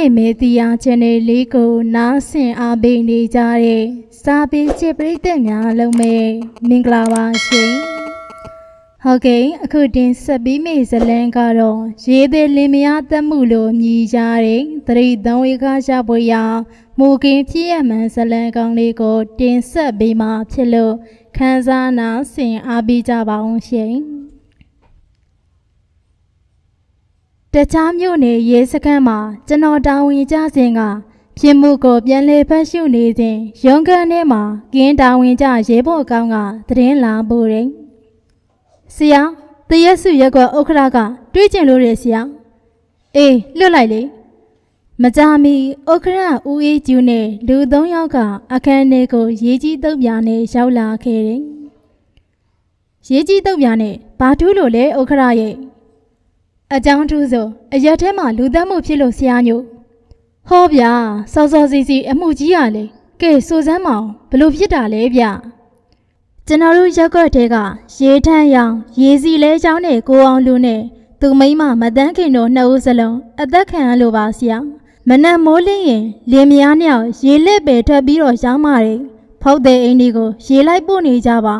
ရဲ့မေဒီယာ channel လေးကိုနားဆင်အားပေးနေကြတဲ့စာပေချစ်ပရိသတ်များအားလုံးပဲမင်္ဂလာပါရှင်။ဟုတ်ကဲ့အခုတင်ဆက်ပြီးမိဇလန်ကတော့ရေးသည်လင်မယားတက်မှုလို့မြည်ကြတဲ့သတိသုံးဝေခါရှာပွဲရမူကင်းဖြစ်ရမှန်ဇလန်ကောင်းလေးကို တင်ဆက်ပေးမှဖြစ်လို့ခန်းစားနာဆင်အားပေးကြပါအောင်ရှင်။ တခြားမြို့နယ်ရဲစခန်းမှာကျွန်တော်တာဝန်ကျစဉ်ကပြင်မှုကိုပြန်လည်ဖတ်ရှုနေစဉ်ရုံးခန်းထဲမှာကင်းတာဝန်ကျရဲဘော်ကောင်းကသတင်းလာပို့တယ်။ဆရာတရက်စုရက်ကွက်ဥက္ခရာကတွေးကျင်လို့ရဆရာ။အေးလွတ်လိုက်လေ။မကြမီဥက္ခရာဦးအေးကျူးနဲ့လူသုံးယောက်ကအခန်းထဲကိုရေးကြီးတုပ်ပြာနဲ့ရောက်လာခဲ့တယ်။ရေးကြီးတုပ်ပြာနဲ့ဘာထူးလို့လဲဥက္ခရာရဲ့ အကြောင်းထူးဆိုအရက်ထဲမှာလူသက်မှုဖြစ်လို့ဆရာညို့ဟောဗျာစောစောစီစီအမှုကြီးရလေကဲစူစမ်းမအောင်ဘလို့ဖြစ်တာလဲဗျကျွန်တော်တို့ရက်ွက်ထဲကရေထန်းရောင်ရေစီလဲချောင်းနဲ့ကိုအောင်လူနဲ့သူမိမမတန်းခင်တို့နှစ်ဦးစလုံးအသက်ခံရလို့ပါဆရာမနက်မိုးလင်းရင်လင်မယားနှစ်ယောက်ရေလက်ပဲထွက်ပြီးတော့ရောင်းမာတယ်ဖောက်တဲ့အိမ်ဒီကိုရေလိုက်ပို့နေကြပါ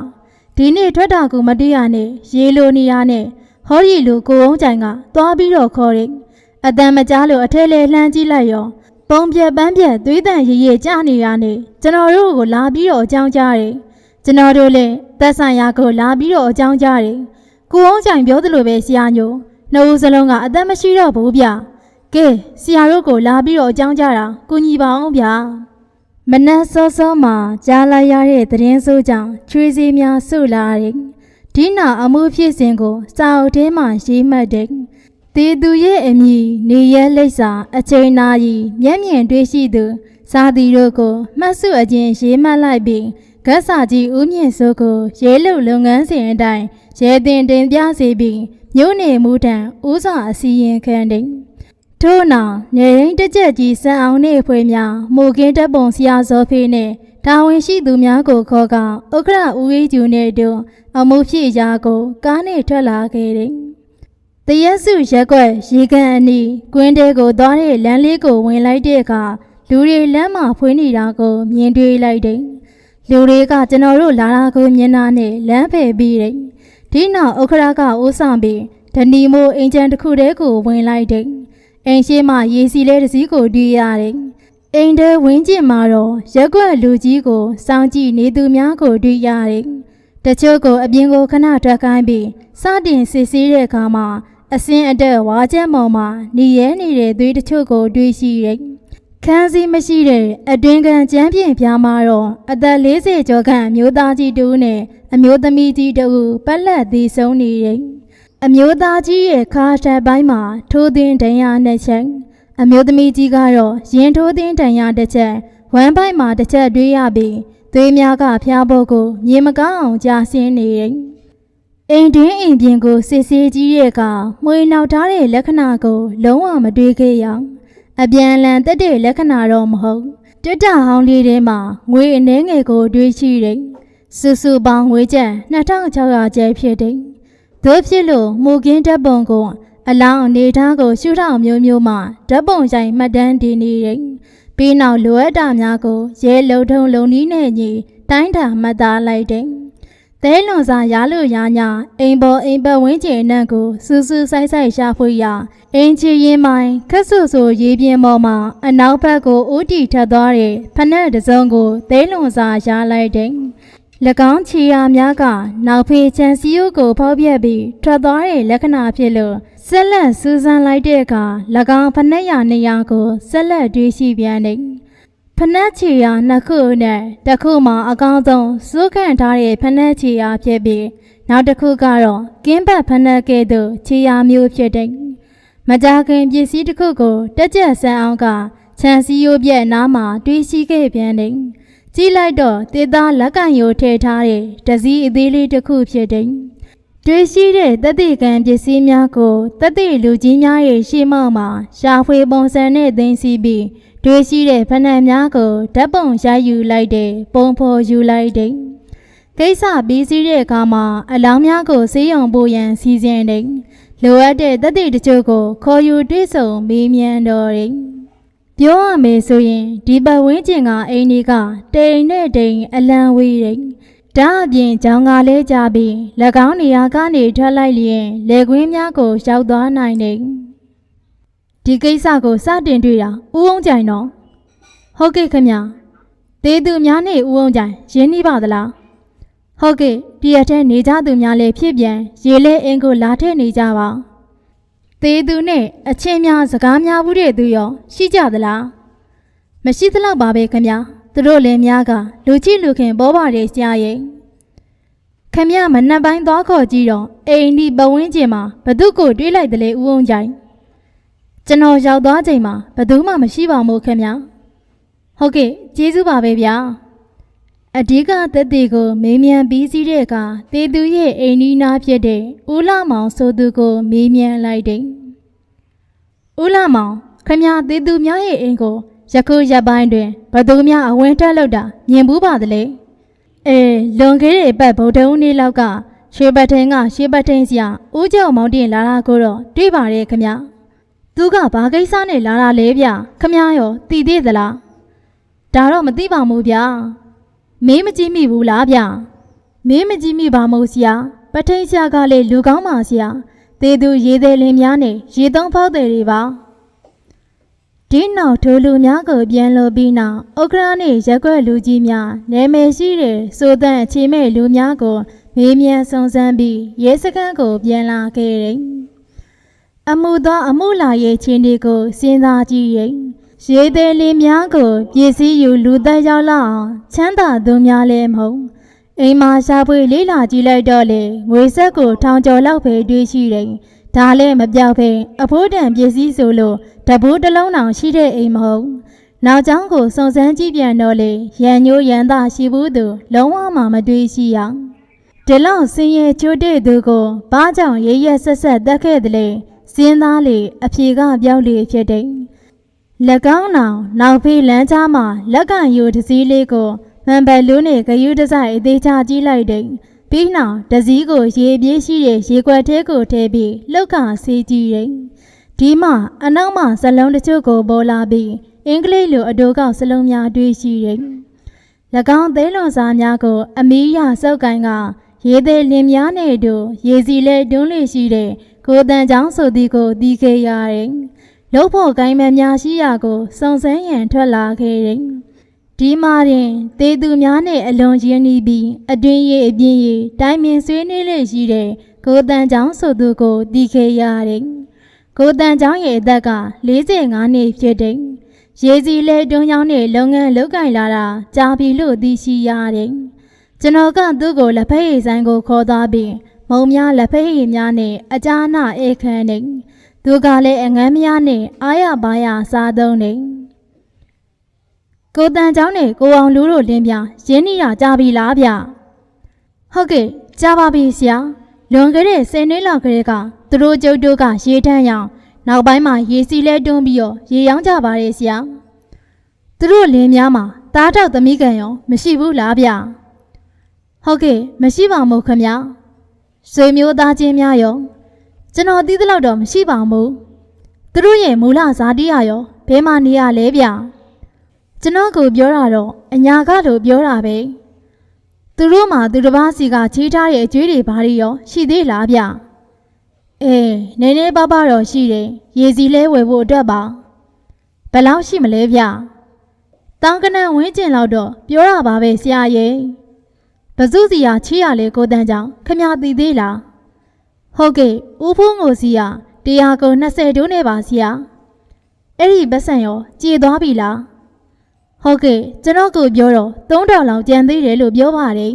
ဒီနေ့ထွက်တာကိုမတည့်ရနဲ့ရေလိုနေရနဲ့ ဟောရီလူကိုအောင်ကြိုင်ကသွားပြီးတော့ခေါ်တယ်။အတန်မကြားလို့အထဲလေလှမ်းကြည့်လိုက်ရောပုံပြက်ပန်းပြက်သွေးတန်ရည်ရည်ကြနေရနေကျွန်တော်တို့ကိုလာပြီးတော့အကြောင်းကြားတယ်။ကျွန်တော်တို့လည်းသက်ဆိုင်ရာကိုလာပြီးတော့အကြောင်းကြားတယ်။ကိုအောင်ကြိုင်ပြောသလိုပဲဆရာညိုနှုတ်စလုံးကအသက်မရှိတော့ဘူးဗျ။ကဲဆရာတို့ကိုလာပြီးတော့အကြောင်းကြားတာကုညီပါအောင်ဗျာ။မနက်စောစောမှာကြားလိုက်ရတဲ့သတင်းစိုးကြောင့်ချွေးစည်းများဆုလာတယ်။ ဒီနာအမှုဖြစ်စဉ်ကိုစာအုပ်ထဲမှာရေးမှတ်တယ်။တေသူရဲ့အမည်နေရဲလိပ်စာအချိန်နာရီမျက်မြင်တွေ့ရှိသူစာတီတို့ကိုမှတ်စုအချင်းရေးမှတ်လိုက်ပြီးဂတ်စာကြီးဦးမြင့်စိုးကိုရဲလုံလုပ်ငန်းစဉ်အတိုင်းရဲတင်တင်ပြစေပြီးမြို့နယ်မူထံဦးစွာအစီရင်ခံတယ်။ထို့နောက်နေရင်တစ်ချက်ကြီးစံအောင်နေဖွေများမူကင်းတပ်ပုံဆရာဇော်ဖေးနဲ့ တာဝန်ရှိသူများကိုခေါ်ကဥက္ကရဦးအေးကျူနဲ့တို့အမှုဖြစ်ရာကို ကားနဲ့ထွက်လာခဲ့တယ်။တရက်စုရက်ွက်ရေကန်အနီးကွင်းတဲကိုသွားတဲ့လမ်းလေးကိုဝင်လိုက်တဲ့အခါလူတွေလမ်းမှာဖွေးနေတာကိုမြင်တွေ့လိုက်တယ်။လူတွေကကျွန်တော်တို့လာတာကိုမြင်တာနဲ့လမ်းဖယ်ပြီးတယ်။ဒီနောက်ဥက္ခရာကဦးဆောင်ပြီးဓနီမိုးအင်ဂျန်တစ်ခုတည်းကိုဝင်လိုက်တယ်။အိမ်ရှိမှရေစီလဲတစ်စီးကိုတွေ့ရတယ်။ အိမ်ထဲဝင်းကျင်မှာတော့ရက်ွက်လူကြီးကိုစောင့်ကြည့်နေသူများကိုတွေ့ရတယ်။တချို့ကိုအပြင်ကိုခဏထွက်ခိုင်းပြီးစတင်စစ်ဆေးတဲ့အခါမှာအစင်းအတက်ဝါကျက်မော်မှာနေရဲနေတဲ့သွေးတချို့ကိုတွေ့ရှိတယ်။ခန်းစည်းမရှိတဲ့အတွင်ကန်ကျမ်းပြင်ပြားမှာတော့အသက်40ကျော်ခန့်အမျိုးသားကြီးတူနဲ့အမျိုးသမီးကြီးတူပက်လက်သေးဆုံးနေတယ်။အမျိုးသားကြီးရဲ့ခါတက်ပိုင်းမှာထိုးသွင်းဒဏ်ရာနှစ်ချက် အမျိုးသမီးကြီးကတော့ရင်ထိုးသွင်းဒဏ်ရာတစ်ချက်ဝမ်းပိုင်းမှာတစ်ချက်တွေးရပြီးသွေးများကဖျားဖို့ကိုမြေမကောင်းအောင်ကြာဆင်းနေတယ်။အိမ်တွင်းအိမ်ပြင်ကိုစစ်ဆေးကြည့်တဲ့အခါမှွေနောက်ထားတဲ့လက္ခဏာကို လုံးဝမတွေ့ခဲ့ရအောင်အပြန်အလှန်တက်တဲ့လက္ခဏာတော့မဟုတ်တက်တာဟောင်းလေးထဲမှာငွေအနှဲငယ်ကိုတွေးရှိတယ်။စုစုပေါင်းငွေကျပ်2600ကျပ်ဖြစ်တယ်။သို့ဖြစ်လို့မူကင်းတပ်ပုံက အလောင်းအနေထားကိုရှုထောင်မျိုးမျိုးမှဓာတ်ပုံဆိုင်မှတ်တမ်းတင်နေတယ်။ပြီးနောက်လိုအပ်တာများကိုရဲလုံထုံလုံနီးနဲ့ညီတိုင်းတာမှတ်သားလိုက်တယ်။သဲလွန်စာရလို့ရညာအိမ်ပေါ်အိမ်ပတ်ဝင်းကျင်အနံ့ကိုစူးစူးဆိုင်ဆိုင်ရှာဖွေရအင်ချီရင်မိုင်ခက်ဆူဆူရေပြင်းပေါ်မှာအနောက်ဘက်ကိုဦးတီထပ်သွားတဲ့ဖနက်တစ်စုံကိုသဲလွန်စာရလိုက်တယ်။၎ င်းချီယာများကနောက်ဖေးချန်စီယိုကိုဖောက်ပြက်ပြီးထွက်သွားတဲ့လက္ခဏာဖြစ်လို့ဆက်လက်စူးစမ်းလိုက်တဲ့အခါ၎င်းဖနက်ရနေရာကိုဆက်လက်တွေးရှိပြန်တယ်။ဖနက်ချီယာနှစ်ခုနဲ့တစ်ခုမှာအကောင်းဆုံးစိုးခန့်ထားတဲ့ဖနက်ချီယာဖြစ်ပြီးနောက်တစ်ခုကတော့ကင်းပတ်ဖနက်ကဲ့သို့ချီယာမျိုးဖြစ်တယ်။မကြခင်ပစ္စည်းတစ်ခုကိုတက်ကြက်ဆန်းအောင်ကချန်စီယိုပြက်နားမှာတွေးရှိခဲ့ပြန်တယ်။ ကြည့်လိုက်တော့တေသားလက်ကင်ယိုထည့်ထားတဲ့တစည်းအသေးလေးတစ်ခုဖြစ်တယ်။တွေ့ရှိတဲ့တတိကံပစ္စည်းများကိုတတိလူကြီးများရဲ့ရှေ့မှောက်မှာရှာဖွေပုံစံနဲ့သိမ်းဆည်းပြီးတွေ့ရှိတဲ့ဖဏံများကိုဓာတ်ပုံရိုက်ယူလိုက်တဲ့ပုံဖော်ယူလိုက်တဲ့ကိစ္စပြီးစီးတဲ့အခါမှာအလောင်းများကိုဆေးရုံပို့ရန်စီစဉ်တဲ့လိုအပ်တဲ့တတိတချို့ကိုခေါ်ယူတွေ့ဆုံမေးမြန်းတော်တယ် ပြောရမယ်ဆိုရင်ဒီပတ်ဝန်းကျင်ကအိမ်တွေကတိမ်နဲ့တိမ်အလံဝေးတယ်ဒါအပြင်ကြောင်ကလေးကြပြီး၎င်းနေရာကနေထွက်လိုက်လျင်လေကွင်းများကိုရောက်သွားနိုင်တယ်ဒီကိစ္စကိုစတင်တွေ့တာဦးအောင်ကြိုင်တော့ဟုတ်ကဲ့ခင်ဗျာတေးသူများနဲ့ဦးအောင်ကြိုင်ရင်းနှီးပါသလားဟုတ်ကဲ့ဒီရက်ထဲနေကြသူများလည်းဖြစ်ပြန်ရေလဲအင်းကိုလာထည့်နေကြပါ သေးသူနဲ့အချင်းများစကားများဘူးတဲ့သူရောရှိကြသလားမရှိသလောက်ပါပဲခင်ဗျာသူတို့လည်းများကလူကြည့်လူခင်ဘောပါတယ်ဆရာရဲ့ခင်ဗျာမနှက်ပိုင်းသွားခေါ်ကြည့်တော့အိမ်ဒီပဝင်းကျင်မှာဘသူကိုတွေးလိုက်တယ်လေဦးအောင်ကြိုင်ကျွန်တော်ရောက်သွားချိန်မှာဘသူမှမရှိပါမို့ခင်ဗျာဟုတ်ကဲ့ကျေးဇူးပါပဲဗျာ အဓိကသက်သေကိုမေးမြန်းပြီးစီးတဲ့အခါတေသူရဲ့အိမ်နီးနားဖြစ်တဲ့ဦးလာမောင်ဆိုသူကိုမေးမြန်းလိုက်တယ်။ဦးလာမောင်ခမရတေသူများရဲ့အိမ်ကိုယခုရက်ပိုင်းတွင်ဘသူများအဝင်တက်လောက်တာမြင်ဘူးပါသလဲ။အဲလွန်ခဲ့တဲ့အပတ်ဗုဒ္ဓဦးနေ့လောက်ကရွှေပတ်ထင်းကရွှေပတ်ထင်းစီကဦးကျော်မောင်တင်လာတာကိုတော့တွေ့ပါတယ်ခမရ။သူကဘာကိစ္စနဲ့လာတာလဲဗျခမရရောတည်သေးသလား။ဒါတော့မသိပါဘူးဗျာ။ မေးမကြည့်မိဘူးလားဗျ။မင်းမကြည့်မိပါမို့ဆရာပထိန်ဆရာကလည်းလူကောင်းပါဆရာသေသူရေသေးလင်းများနဲ့ရေသုံးဖောက်တယ်တွေပါဒီနောက်ထိုလူများကိုပြန်လို့ပြီးနောက်ဥက္ကရာနဲ့ရက်ွက်လူကြီးများနာမည်ရှိတဲ့စိုးတန့်အခြေမဲ့လူများကိုမေးမြန်းစုံစမ်းပြီးရဲစခန်းကိုပြန်လာခဲ့တယ်အမှုသောအမှုလာရဲ့ချင်းတွေကိုစဉ်းစားကြည့်ရင် ရေသေးလင်းများကိုပြည်စည်းယူလူသက်ရောက်လာအောင်ချမ်းသာသူများလည်းမဟုတ်အိမ်မှာရှာဖွေလေးလာကြည့်လိုက်တော့လေငွေဆက်ကိုထောင်ကျော်လောက်ပဲတွေးရှိတယ်။ဒါလည်းမပြောက်ပဲအဖိုးတန်ပစ္စည်းဆိုလို့တဘိုးတစ်လုံးတောင်ရှိတဲ့အိမ်မဟုတ်။နောက်ကျောင်းကိုစုံစမ်းကြည့်ပြန်တော့လေရန်ညိုးရန်သားရှိဘူးသူလုံးဝမှမတွေးရှိရအောင်။ဒီလောက်စင်ရဲ့ချိုးတဲ့သူကိုဘာကြောင့်ရရက်ဆက်ဆက်တက်ခဲ့တယ်လဲ။စင်းသားလေအဖြေကပြောက်လေဖြစ်တယ်။လက်ကော င်းနောင်နောက်ဖေးလမ်းကြားမှာလက်ကံယူတစ်စည်းလေးကိုမန်ပယ်လူးနဲ့ဂယုတစိုက်အသေးချကြည့်လိုက်တယ်။ပြီးနောက်တစည်းကိုရေပြေးရှိတဲ့ရေကွက်ထဲကိုထည့်ပြီးလှုပ်ခါဆေးကြည့်တယ်။ဒီမှအနောက်မှစလုံးတချို့ကိုပေါ်လာပြီးအင်္ဂလိပ်လိုအတူကောက်စလုံးများတွေ့ရှိတယ်။၎င်းသေးလွန်စားများကို အမီးရစောက်ကိုင်းကရေသေးလင်များနဲ့အတူရေစီလဲတွန်းလေရှိတဲ့ကိုတန်ချောင်းဆိုသည်ကိုတီးခဲ့ရတယ်။ လှုပ်ဖို့ကိုင်းမများရှိရာကိုစုံစမ်းရန်ထွက်လာခဲ့တယ်။ဒီမှာရင်တေသူများနဲ့အလွန်ရင်းနှီးပြီးအတွင်းရေးအပြင်းရေးတိုင်ပင်ဆွေးနွေးလေရှိတဲ့ကိုတန်ချောင်းဆိုသူကိုတီးခဲ့ရတယ်။ကိုတန်ချောင်းရဲ့အသက်က45နှစ်ဖြစ်တဲ့ရေစီလဲတွန်းချောင်းနဲ့လုပ်ငန်းလုပ်ကင်လာတာကြာပြီလို့သိရှိရတယ်။ကျွန်တော်ကသူ့ကိုလက်ဖက်ရည်ဆိုင်ကိုခေါ်သွားပြီးမုံများလက်ဖက်ရည်များနဲ့အကြာနာဧခန်းနဲ့ သူကလည်းအငန်းများနဲ့အားရပါးရစားသုံးနေ။ကိုတန်ချောင်းနဲ့ကိုအောင်လူတို့လင်းပြရင်းနှီးတာကြာပြီလားဗျဟုတ်ကဲ့ကြာပါပြီဆရာလွန်ခဲ့တဲ့10နှစ်လောက်ကလေးကသူတို့ကျုပ်တို့ကရေတန်းရောင်နောက်ပိုင်းမှာရေစီလဲတွန်းပြီးတော့ရေရောင်းကြပါတယ်ဆရာသူတို့လင်းများမှာတားတောက်သမီးကန်ရောမရှိဘူးလားဗျဟုတ်ကဲ့မရှိပါဘူးခင်ဗျဆွေမျိုးသားချင်းများရော ကျွန်တော်သိသလောက်တော့မရှိပါဘူးသူတို့ရဲ့မူလဇာတိရရောဘယ်မှာနေရလဲဗျကျွန်တော်ကိုပြောတာတော့အညာကလို့ပြောတာပဲသူတို့မှသူတစ်ပါးစီကချေးထားတဲ့အကျွေးတွေဘာတွေရောရှိသေးလားဗျအေးနည်းနည်းပါးပါးတော့ရှိတယ်ရေစီလဲဝယ်ဖို့အတွက်ပါဘယ်လောက်ရှိမလဲဗျတောင်းကနန်ဝင်းကျင်လောက်တော့ပြောတာပါပဲဆရာရဲ့ဘဇုစီယာချေးရလေကိုတန်းကြောင့်ခမသိသေးလား ဟုတ်ကဲ့ဦးဖိုးငိုစီယာတရားကုန်20တိုးနေပါဆရာအဲ့ဒီပတ်စံရောကြေသွားပြီလားဟုတ်ကဲ့ကျွန်တော်ကိုပြောတော့3000လောက်ကျန်သေးတယ်လို့ပြောပါတယ်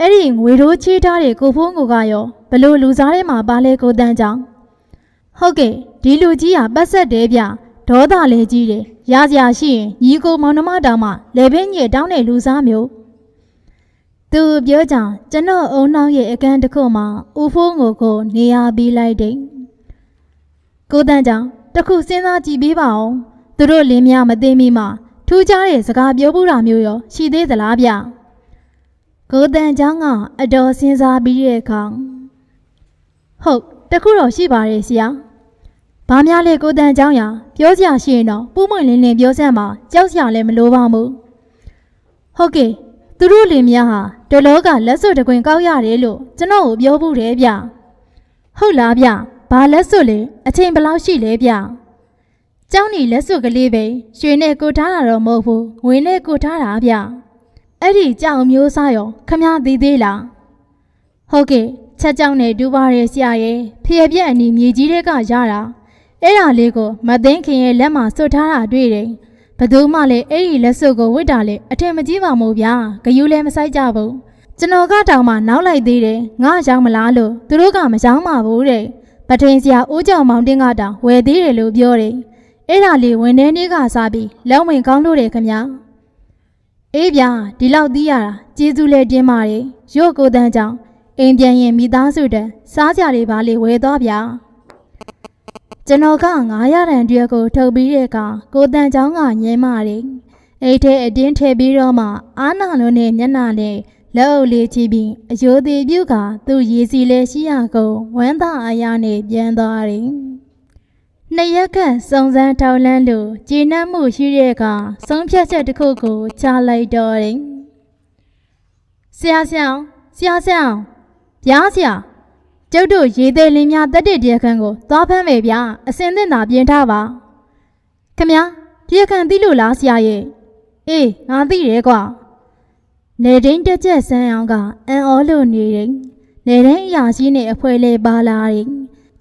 အဲ့ဒီငွေတိုးချေးထားတဲ့ကိုဖိုးကိုကရောဘလို့လူစားထဲမှာပါလဲကိုတန်းကြောင်ဟုတ်ကဲ့ဒီလူကြီးကပတ်ဆက်တယ်ဗျဒေါသလည်းကြီးတယ်ရစရာရှိရင်ညီကိုမောင်နှမတောင်မှလေပင်းညစ်တောင်းတဲ့လူစားမျိုး သူပြောကြကျွန်တော်အုံနှောင်းရဲ့အကန်းတစ်ခုမှာဦးဖိုးငိုကိုနေရာပေးလိုက်တယ်။ကိုတန်းကြောင့်တခုစဉ်းစားကြည့်ပေးပါအောင်။သူတို့လင်းများမသိမိမှထူးခြားတဲ့စကားပြောပူတာမျိုးရောရှိသေးသလားဗျ။ကိုတန်းကြောင့်ကအတော်စဉ်းစားပြီးတဲ့အခါဟုတ်တခုတော့ရှိပါတယ်ဆရာ။ဘာများလဲကိုတန်းကြောင့်ရပြောစရာရှိရင်တော့ပုံမှန်လင်းလင်းပြောစမ်းပါကြောက်စရာလည်းမလိုပါဘူး။ဟုတ်ကဲ့ သူတို့လင်မယားဟာဒလောကလက်စွပ်တကွင်ကောက်ရတယ်လို့ကျွန်တော်ကိုပြောဘူးတယ်ဗျဟုတ်လားဗျဘာလက်စွပ်လဲအချိန်ဘယ်လောက်ရှိလဲဗျကျောင်းနေလက်စွပ်ကလေးပဲရွှေနဲ့ကိုထားတာတော့မဟုတ်ဘူးငွေနဲ့ကိုထားတာဗျအဲ့ဒီကြောင်မျိုးစားရောခမည်းသေးသေးလားဟုတ်ကဲ့ချက်ကြောင်နဲ့ဒူပါရဲဆရာရဲ့ဖျက်ပြက်အနီမြေကြီးတွေကရတာအဲ့ဒါလေးကိုမသိခင်ရဲ့လက်မှာစွတ်ထားတာတွေ့တယ် ဘယ်သူမှလည်းအဲ့ဒီလက်စွပ်ကိုဝစ်တာလေအထင်မကြီးပါမို့ဗျာဂယူလည်းမဆိုင်ကြဘူးကျွန်တော်ကတောင်မှနောက်လိုက်သေးတယ်ငါရောက်မလားလို့သူတို့ကမရောက်မှာဘူးတဲ့ပထိန်ဆရာဦးကျော်မောင်တင်းကတောင်ဝယ်သေးတယ်လို့ပြောတယ်အဲ့ဒါလေးဝင်နေနေကစားပြီးလောင်းဝင်ကောင်းလို့တယ်ခင်ဗျာအေးဗျာဒီလောက်တီးရတာကျေးဇူးလည်းတင်းပါတယ်ရုတ်ကိုတန်းကြောင့်အိမ်ပြန်ရင်မိသားစုတန်းစားကြတွေပါလေဝယ်သွားဗျာ ကျွန်တော်က900ရန်တရက်ကိုထုတ်ပြီးတဲ့အခါကိုတန်ချောင်းကညင်းမာတယ်အိတ်ထဲအတင်းထည့်ပြီးတော့မှအာနာလုံးနဲ့မျက်နှာနဲ့လက်အုပ်လေးချပြီးအယိုသေးပြုတ်ကသူ့ရည်စီလဲရှိရကုန်ဝမ်းသာအားရနဲ့ပြန်သွားတယ်နှစ်ရက်ကစုံစမ်းထောက်လန်းလို့ကျေနပ်မှုရှိတဲ့အခါဆုံးဖြတ်ချက်တစ်ခုကိုချလိုက်တော့တယ်ဆရာဆရာဆရာဆရာဗျာဆရာ ကျုပ်တို့ရေသေးလင်းများတက်တဲ့တရားခံကိုသွားဖမ်းမယ်ဗျာအစင်သင့်သာပြင်ထားပါခမတရားခံသိလို့လားဆရာရဲ့အေးငါသိတယ်ကွာနေတိုင်းတက်ချက်ဆန်းအောင်ကအန်အောလို့နေတယ်နေတိုင်းအရာရှိနဲ့အဖွဲလေပါလာတယ်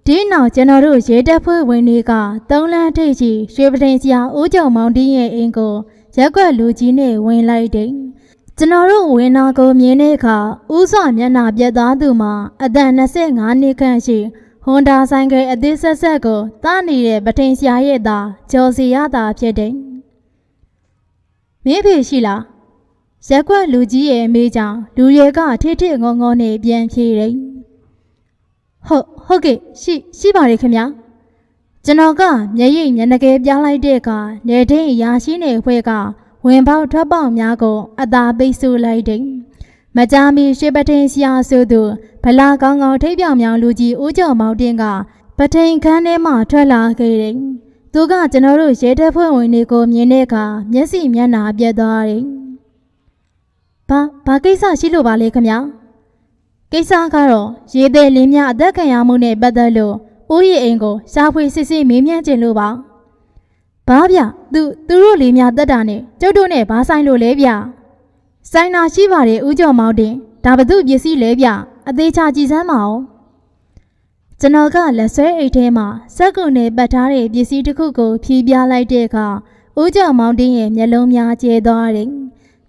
ဒီနောက်ကျွန်တော်တို့ရေတက်ဖွဲ့ဝင်တွေကသုံးလန်းထိပ်ချီရွှေပထိန်ဆရာဦးကျော်မောင်တင်းရဲ့အိမ်ကိုရက်ွက်လူကြီးနဲ့ဝင်လိုက်တယ် ကျွန်တော်တို့ဝင်းနာကိုမြင်တဲ့အခါဥစွာမျက်နှာပြတ်သားသူမှာအသက်25နှစ်ခန့်ရှိဟွန်ဒါဆိုင်ကယ်အသေးဆက်ဆက်ကိုတားနေတဲ့ပထိန်ဆရာရဲ့သားကျော်စီရတာဖြစ်တယ်။မင်းဖေရှိလား။ရက်ွက်လူကြီးရဲ့အမေကြောင့်လူတွေကထိထိငုံငုံနဲ့ပြန်ဖြေတယ်။ဟုတ်ဟုတ်ကဲ့ရှိရှိပါတယ်ခင်ဗျာ။ကျွန်တော်ကမျက်ရည်မျက်နှာကယ်ပြလိုက်တဲ့အခါနေထိန်ရာရှိနေဖွဲ့က ဝင်ပေါက်ထွက်ပေါက်များကိုအသာပိတ်ဆို့လိုက်တယ်။မကြာမီရှေပထိန်ဆရာဆိုသူဗလာကောင်းကောင်းထိပ်ပြောင်မြောင်လူကြီးဦးကျော်မောင်တင်ကပထိန်ခန်းထဲမှထွက်လာခဲ့တယ်။သူကကျွန်တော်တို့ရဲတပ်ဖွဲ့ဝင်တွေကိုမြင်တဲ့အခါမျက်စိမျက်နှာပြတ်သွားတယ်။ဘာဘာကိစ္စရှိလို့ပါလဲခင်ဗျာ။ကိစ္စကတော့ရေသည်လင်းများအသက်ခံရမှုနဲ့ပတ်သက်လို့ဦးရီအိမ်ကိုရှာဖွေစစ်ဆေးမေးမြန်းခြင်းလို့ပါ။ ဘာဗျသူသူတို့လေးများတက်တာနဲ့ကျုပ်တို့နဲ့ဘာဆိုင်လို့လဲဗျဆိုင်နာရှိပါတယ်ဦးကျော်မောင်တင်ဒါဘသူပစ္စည်းလဲဗျအသေးချာကြည်စမ်းပါဦးကျွန်တော်ကလက်ဆွဲအိတ်ထဲမှာစက်ကုနဲ့ပတ်ထားတဲ့ပစ္စည်းတစ်ခုကိုဖြီးပြလိုက်တဲ့အခါဦးကျော်မောင်တင်ရဲ့မျက်လုံးများကျဲသွားတယ်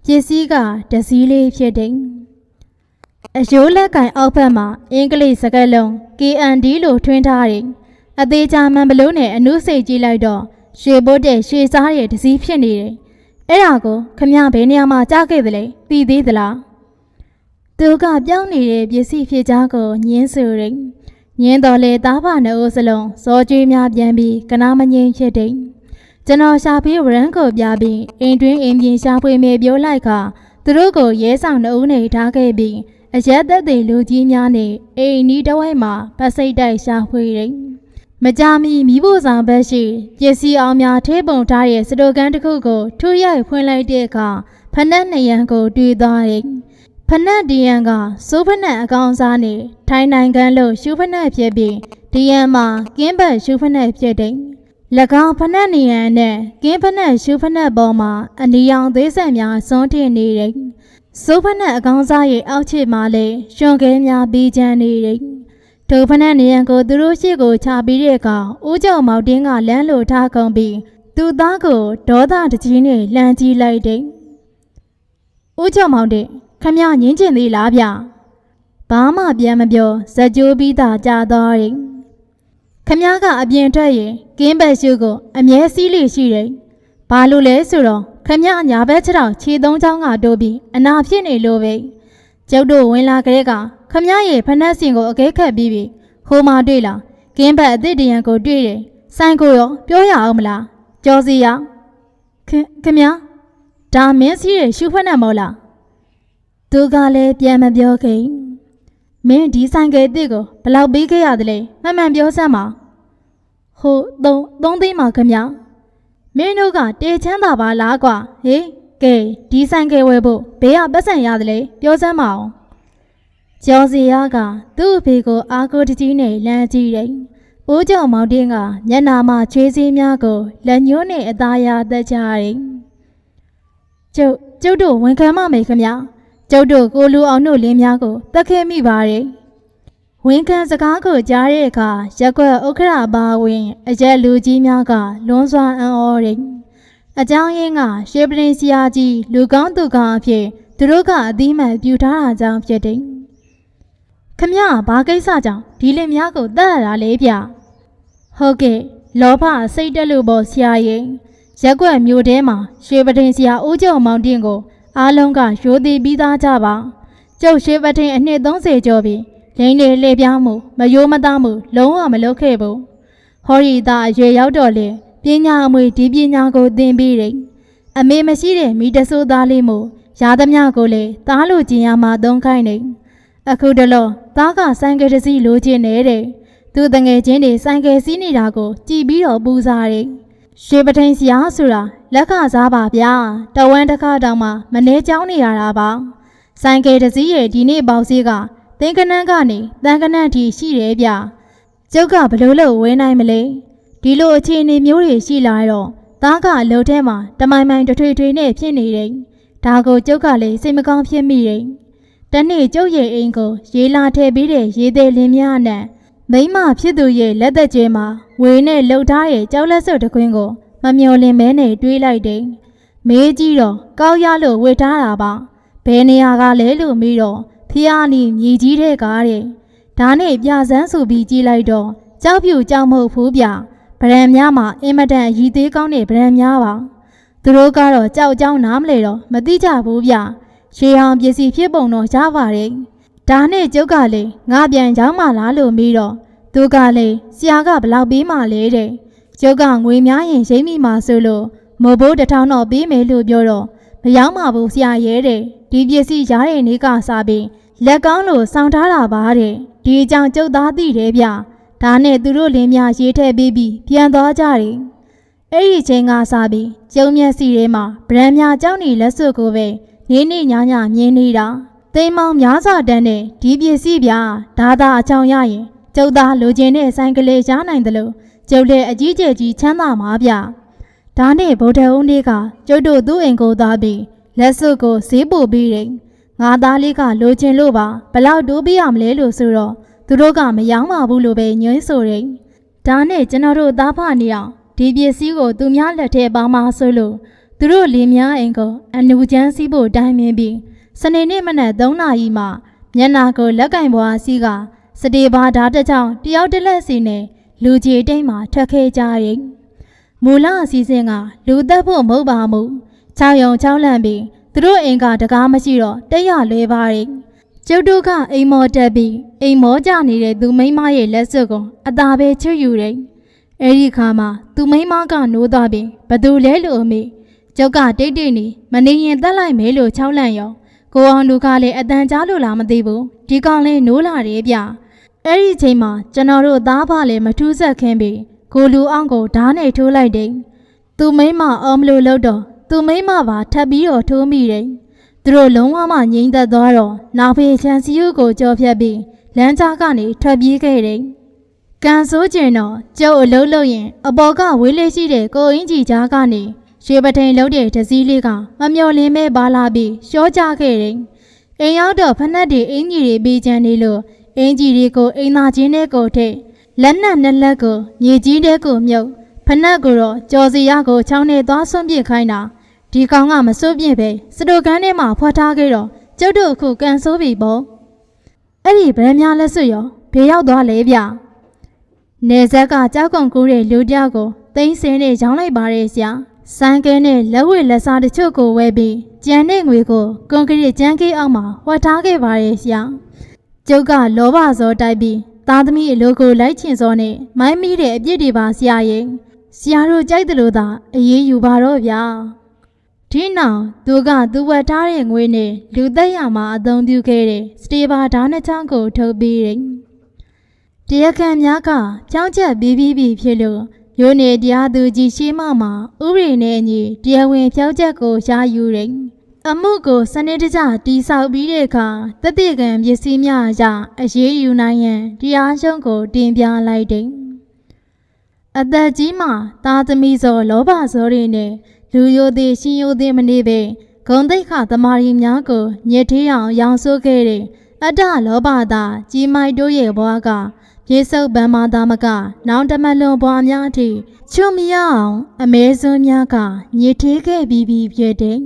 ပစ္စည်းကတစည်းလေးဖြစ်တယ်အယိုးလက်ကင်အောက်ဘက်မှာအင်္ဂလိပ်စကားလုံး KND လို့ထွင်းထားတယ်အသေးချာမှန်ဘလို့နဲ့အနုစိတ်ကြည့်လိုက်တော့ ရွှေဘုတ်တဲ့ရွှေစားရဲ့တစည်းဖြစ်နေတယ်။အဲ့ဒါကိုခမရဘယ်နေရာမှာကြားခဲ့သလဲသိသေးသလား။သူကပြောင်းနေတဲ့ပစ္စည်းဖြစ်ကြားကိုညင်းဆူရင်ညင်းတော်လေသားဖနှုတ်စလုံးစောကျွေးများပြန်ပြီးကနာမငိမ့်ဖြစ်တယ်။ကျွန်တော်ရှာပြေးဝရန်ကိုပြပြီးအိမ်တွင်းအိမ်ပြင်ရှာဖွေမေပြောလိုက်ကသူတို့ကိုရဲဆောင်နှုတ်နေထားခဲ့ပြီးအရက်သက်တွေလူကြီးများနဲ့အိမ်နီးတဝိုက်မှာပတ်စိတ်တိုက်ရှာဖွေတယ်။ မကြမီမိဖို့ဆောင်ဘက်ရှိပစ္စည်းအောင်များထေးပုံထားတဲ့စတိုကန်တစ်ခုကိုထူရိုက်ဖွင့်လိုက်တဲ့အခါဖနက်နှစ်ရန်ကိုတွေ့သွားတယ်။ဖနက်ဒီယန်ကစိုးဖနက်အကောင်စားနဲ့ထိုင်းနိုင်ငံလို့ရှူဖနက်ဖြစ်ပြီးဒီယန်မှာကင်းဘတ်ရှူဖနက်ဖြစ်တယ်။၎င်းဖနက်နေရန်နဲ့ကင်းဖနက်ရှူဖနက်ပေါ်မှာအနီရောင်သေးဆက်များစွန်းထင်နေတယ်။စိုးဖနက်အကောင်စားရဲ့အောက်ခြေမှာလည်းရှင်ခဲများပြီးချမ်းနေတယ်။ ဒုဖနက်နေရန်ကိုသူတို့ရှိကိုချပြီးတဲ့အခါဦးကျော်မောင်တင်းကလမ်းလိုထားကုန်ပြီးသူသားကိုဒေါသတကြီးနဲ့လှမ်းကြည့်လိုက်တယ်။ဦးကျော်မောင်တင်းခမညင်းကျင်သေးလားဗျ။ဘာမှပြန်မပြောဇက်ကြိုးပြီးသားကြာသွားတယ်။ခမကအပြင်ထွက်ရင်ကင်းဘက်ရှုကိုအမြဲစီးလိရှိတယ်။ဘာလို့လဲဆိုတော့ခမညာဘက်ခြေထောက်ခြေသုံးချောင်းကတိုးပြီးအနာဖြစ်နေလို့ပဲ။ ကျုပ်တို့ဝင်လာကြတဲ့ကခမရဲ့ဖနက်စင်ကိုအကဲခတ်ပြီးပြီဟိုမှာတွေ့လားကင်းဘက်အသစ်တရံကိုတွေ့တယ်ဆိုင်ကိုရောပြောရအောင်မလားကြောစီရခင်ခမဒါမင်းစီးရဲ့ရှူဖက်နဲ့မဟုတ်လားသူကလည်းပြန်မပြောခင်မင်းဒီဆိုင်ကယ်အစ်စ်ကိုဘယ်လောက်ပေးခဲ့ရသလဲမှန်မှန်ပြောစမ်းပါဟုတ်သုံးသုံးသိန်းပါခင်ဗျမင်းတို့ကတေချမ်းသာပါလားကွာဟေး ကဲဒီဆိုင်ကယ်ဝယ်ဖို့ဘေးကပတ်စံရတယ်လေပြောစမ်းမအောင်ကျော်စီရကသူ့အဖေကိုအာကိုတကြီးနဲ့လမ်းကြည့်တယ်။အိုးကြောင်မောင်တင်းကမျက်နာမှာချွေးစည်းများကိုလက်ညှိုးနဲ့အသားရသက်ကြတယ်။ကျုပ်ကျုပ်တို့ဝန်ခံမမေခင်ဗျ။ကျုပ်တို့ကိုလူအောင်တို့လင်းများကိုတတ်ခဲ့မိပါတယ်။ဝန်ခံစကားကိုကြားတဲ့အခါရက်ကွက်ဥက္ခရာပါဝင်အကျက်လူကြီးများကလွန်စွာအံ့ဩတယ်။ အကြောင်းရင်းကရှေးပရင်ဆရာကြီးလူကောင်းသူကောင်းအဖြစ်သူတို့ကအသီးမှန်ပြူထားတာကြောင့်ဖြစ်တယ်။ခမရဘာကိစ္စကြောင့်ဒီလင်များကိုတတ်ရတာလေဗျဟုတ်ကဲ့လောဘစိတ်တက်လို့ပေါ့ဆရာရင်ရက်ွက်မျိုးထဲမှာရွှေပထိန်ဆရာဦးကျော်မောင်တင်ကိုအားလုံးကရိုသေပြီးသားကြပါကျုပ်ရွှေပထိန်အနှစ်30ကျော်ပြီလိမ့်လေလှည့်ပြားမှုမယိုးမသားမှုလုံးဝမလုပ်ခဲ့ဘူးဟောရီသားအရွယ်ရောက်တော့လေ ပညာအမွေဒီပညာကိုသင်ပြီးတယ်အမေမရှိတဲ့မိတဆိုးသားလေးမို့ရာသမျှကိုလေသားလို့ကျင်ရမှာသုံးခိုင်းနေအခုတလောသားကဆိုင်ကယ်တစ်စီးလိုချင်နေတဲ့သူတငယ်ချင်းတွေဆိုင်ကယ်စီးနေတာကိုကြည်ပြီးတော့ပူစားတယ်ရွှေပထိန်စရာဆိုတာလက်ခစားပါဗျာတဝမ်းတစ်ခါတောင်မှမနေကြောင်းနေရတာပါဆိုင်ကယ်တစ်စီးရဲ့ဒီနေ့ပေါက်စည်းကသင်္ကနန်းကနေတန်ကနန်းထိရှိတယ်ဗျကျုပ်ကဘလို့လို့ဝဲနိုင်မလဲ ဒီလိုအခြေအနေမျိုးတွေရှိလာတော့သားကအလုပ်ထဲမှာတမိုင်မိုင်တထွေထွေနဲ့ဖြစ်နေတယ်ဒါကိုကျုပ်ကလည်းစိတ်မကောင်းဖြစ်မိတယ်တနေ့ကျုပ်ရဲ့အိမ်ကိုရေလာထည့်ပြီးတဲ့ရေသေးလင်းများနဲ့မိမဖြစ်သူရဲ့လက်သက်ကျဲမှာဝေနဲ့လှုပ်ထားတဲ့ကြောက်လက်စွပ်တစ်ခွင်းကိုမမျော်လင့်မဲနဲ့တွေးလိုက်တယ်မေးကြည့်တော့ကောက်ရလို့ဝေထားတာပါဘယ်နေရာကလဲလို့မေးတော့ဖျားနီမြေကြီးတဲ့ကားတဲ့ဒါနဲ့ပြစမ်းဆိုပြီးကြည့်လိုက်တော့ကြောက်ဖြူကြောက်မဟုတ်ဘူးဗျ ဗရန်များမှာအင်မတန်အည်သေးကောင်းတဲ့ဗရန်များပါသူတို့ကတော့ကြောက်ကြောင်းနားမလဲတော့မသိကြဘူးဗျရှေးဟောင်းပစ္စည်းဖြစ်ပုံတော့ရပါတယ်ဒါနဲ့ကျုပ်ကလေငါပြန်ကြောင်းမလားလို့မေးတော့သူကလေဆရာကဘလောက်ပေးမှလဲတဲ့ကျုပ်ကငွေများရင်ရိမ့်မိမှာဆိုလို့မိုးဘိုးတစ်ထောင်တော့ပေးမယ်လို့ပြောတော့မရောက်မှာဘူးဆရာရဲတဲ့ဒီပစ္စည်းရတဲ့နေ့ကစားပြီးလက်ကောင်းလို့စောင်းထားတာပါတဲ့ဒီအကြောင်းကျုပ်သားသိတယ်ဗျ ဒါနဲ့သူတို့လင်းများရေးထည့်ပေးပြီးပြန်သွားကြတယ်အဲ့ဒီချိန်ကစားပြီးကျုံမျက်စီထဲမှာဗရန်များကြောက်နေလက်စွပ်ကိုပဲနေနေညညမြင်နေတာသိမ်းမောင်များစွာတန်းတဲ့ဒီပစ္စည်းဗျာဒါသာအချောင်ရရင်ကျုပ်သားလိုချင်တဲ့ဆိုင်ကလေးရနိုင်တယ်လို့ကျုပ်လည်းအကြီးကျယ်ကြီးချမ်းသာမှာဗျဒါနဲ့ဗုဒ္ဓဦးလေးကကျုပ်တို့သူ့အိမ်ကိုသွားပြီးလက်စွပ်ကိုဈေးပို့ပြီးတယ်ငါသားလေးကလိုချင်လို့ပါဘလောက်တိုးပေးရမလဲလို့ဆိုတော့ သူတို့ကမယောင်းပါဘူးလို့ပဲညွှန်းဆိုတယ်ဒါနဲ့ကျွန်တော်တို့သားဖနေအောင်ဒီပစ္စည်းကိုသူများလက်ထဲပါမှာဆိုလို့သူတို့လင်းများအိမ်ကိုအနူချမ်းစီးဖို့တိုင်းမင်းပြီးစနေနေ့မနက်3နာရီမှမျက်နာကိုလက်ကင်ဘွားစီးကစတေဘာဓာတ်တစ်ချောင်းတယောက်တစ်လက်စီနဲ့လူကြီးတိတ်မှထွက်ခဲ့ကြတယ်မူလအစည်းအဝေးကလူသက်ဖို့မဟုတ်ပါဘူးချောင်းယုံချောင်းလန့်ပြီးသူတို့အိမ်ကတကားမရှိတော့တက်ရလွဲပါတယ် ကျုပ်တို့ကအိမ်မော်တက်ပြီးအိမ်မောကြနေတဲ့သူမိန်းမရဲ့လက်စွပ်ကိုအသာပဲချွတ်ယူတယ်အဲ့ဒီခါမှာသူမိန်းမကနိုးသွားပြီးဘသူလဲလို့အမေကျုပ်ကတိတ်တိတ်နေမနေရင်တက်လိုက်မယ်လို့ချောင်းလန့်ရောကိုအောင်လူကလည်းအတန်ကြားလို့လားမသိဘူးဒီကောင်လေးနိုးလာတယ်ဗျအဲ့ဒီချိန်မှာကျွန်တော်တို့သားဖလည်းမထူးဆက်ခင်းပြီးကိုလူအောင်ကိုဓားနဲ့ထိုးလိုက်တယ်သူမိန်းမအောင်မလို့လို့တော့သူမိန်းမပါထပ်ပြီးတော့ထိုးမိတယ် သူတို့လုံးဝမှငြိမ်သက်သွားတော့နောက်ဖေးချန်စီယူကိုကြော်ဖြတ်ပြီးလမ်းကြားကနေထွက်ပြေးခဲ့တယ်ကန်ဆိုးကျင်တော့ကျုပ်အလုံးလို့ရင်အပေါ်ကဝေးလေးရှိတဲ့ကိုအင်းကြီးကြားကနေရွှေပထိန်လုံးတဲ့တစည်းလေးကမမျော်လင့်မဲ့ပါလာပြီးရှော့ကြခဲ့တယ်။အိမ်ရောက်တော့ဖက်နှက်တွေအင်ကြီးတွေပေးချင်နေလို့အင်ကြီးတွေကိုအိမ်သာချင်းတဲ့ကိုထိတ်လက်နက်နှစ်လက်ကိုမြေကြီးတဲ့ကိုမြုပ်ဖက်နှက်ကိုတော့ကြော်စီရကိုချောင်းနဲ့သွားဆွန့်ပစ်ခိုင်းတာ ဒီကောင်ကမစွန့်ပစ်ပဲစတိုကန်းထဲမှာဖွက်ထားခဲ့တော့ကျုပ်တို့အခုကန်ဆိုးပြီပေါ့အဲ့ဒီဗရမ်းများလက်စွပ်ရောဘေးရောက်သွားလေဗျနေဇက်ကကြောက်ကုန်ကူးတဲ့လူတယောက်ကိုသိန်းစင်းနဲ့ရောင်းလိုက်ပါတယ်ဆရာဆိုင်ကဲနဲ့လက်ဝဲလက်စားတချို့ကိုဝဲပြီးကြံတဲ့ငွေကိုကွန်ကရစ်ကြမ်းကေးအောက်မှာဝှက်ထားခဲ့ပါတယ်ဆရာကျုပ်ကလောဘဇောတိုက်ပြီးသားသမီးအလိုကိုလိုက်ချင်စောနဲ့မိုင်းမိတဲ့အပြစ်တွေပါဆရာရဲ့ဆရာတို့ကြိုက်တယ်လို့သာအေးအေးယူပါတော့ဗျာ ဒီနောက်သူကသူဝတ်ထားတဲ့ငွေနဲ့လူသက်ရမှာအသုံးပြုခဲ့တဲ့စတေဘာဓာတ်နှချောင်းကိုထုတ်ပြီးတယ်တရားခံများကကြောင်းချက်ပြီးပြီးပြီဖြစ်လို့ရိုးနေတရားသူကြီးရှေးမမှာဥပဒေနဲ့အညီတရားဝင်ဖြောက်ချက်ကိုရယူတယ်အမှုကိုစနစ်တကျတိဆောက်ပြီးတဲ့အခါတတိကံပစ္စည်းများအရအရေးယူနိုင်ရန်တရားရှုံးကိုတင်ပြလိုက်တယ်အသက်ကြီးမှသားသမီးစောလောဘစောတွေနဲ့ လူယိုသည်ရှင်ယိုသည်မနေပဲဂုံတိတ်ခသမာရီများကိုညစ်ထေးအောင်ရောင်ဆိုးခဲ့တဲ့အတ္တလောဘသာကြီးမိုက်တို့ရဲ့ဘဝကပြေဆုပ်ဗမ်းမာသားမက နောင်တမလွန်ဘွားများအထိချွတ်မရအောင် အမဲစွန်းများကညစ်ထေးခဲ့ပြီးပြီဖြစ်တယ်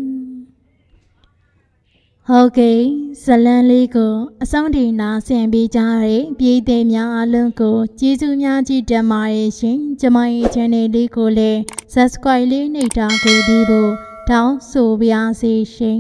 ဟုတ်ကဲ့ဇလန်းလေးကိုအဆုံးထိနာဆင်ပေးကြရတဲ့ပြည်သည်များအလုံးကိုကျေးဇူးများကြီးတင်ပါတယ်ရှင်ကျမရဲ့ channel လေးကိုလည်း subscribe လေးနှိပ်ထားခဲ့ပြီးဖို့တောင်းဆိုပါရစေရှင်